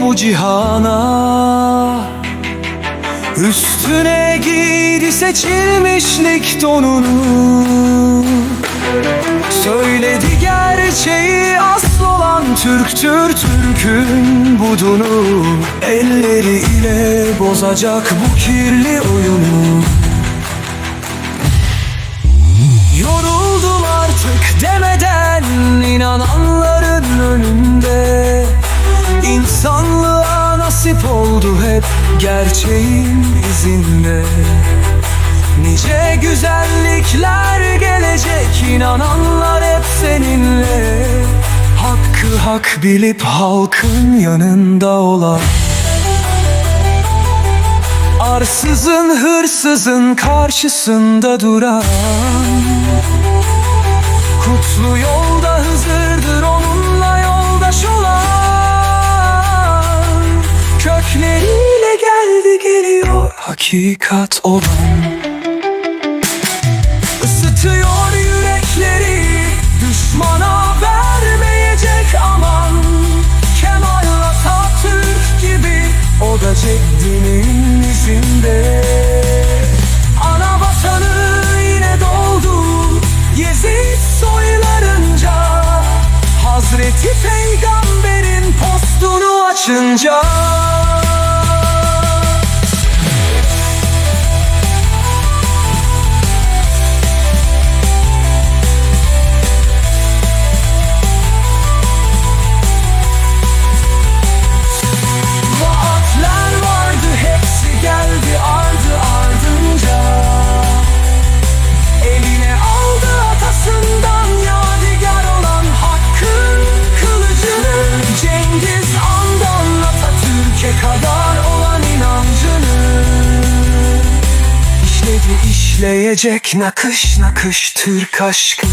bu cihana. Üstüne giydi seçilmişlik donunu Söyledi gerçeği asıl olan Türktür Türk'ün budunu. Elleriyle bozacak bu kirli İnsanlığa nasip oldu hep gerçeğin izinde. Nice güzellikler gelecek inananlar hep seninle. Hakkı hak bilip halkın yanında olan. Arsızın hırsızın karşısında duran. Kutlu hakikat olan Isıtıyor yürekleri Düşmana vermeyecek aman. Kemal Atatürk gibi O da ceddinin izinde Ana vatanı yine doldu Yezid soylarınca. Hazreti Peygamber'in postunu açınca işleyecek nakış nakış Türk aşkını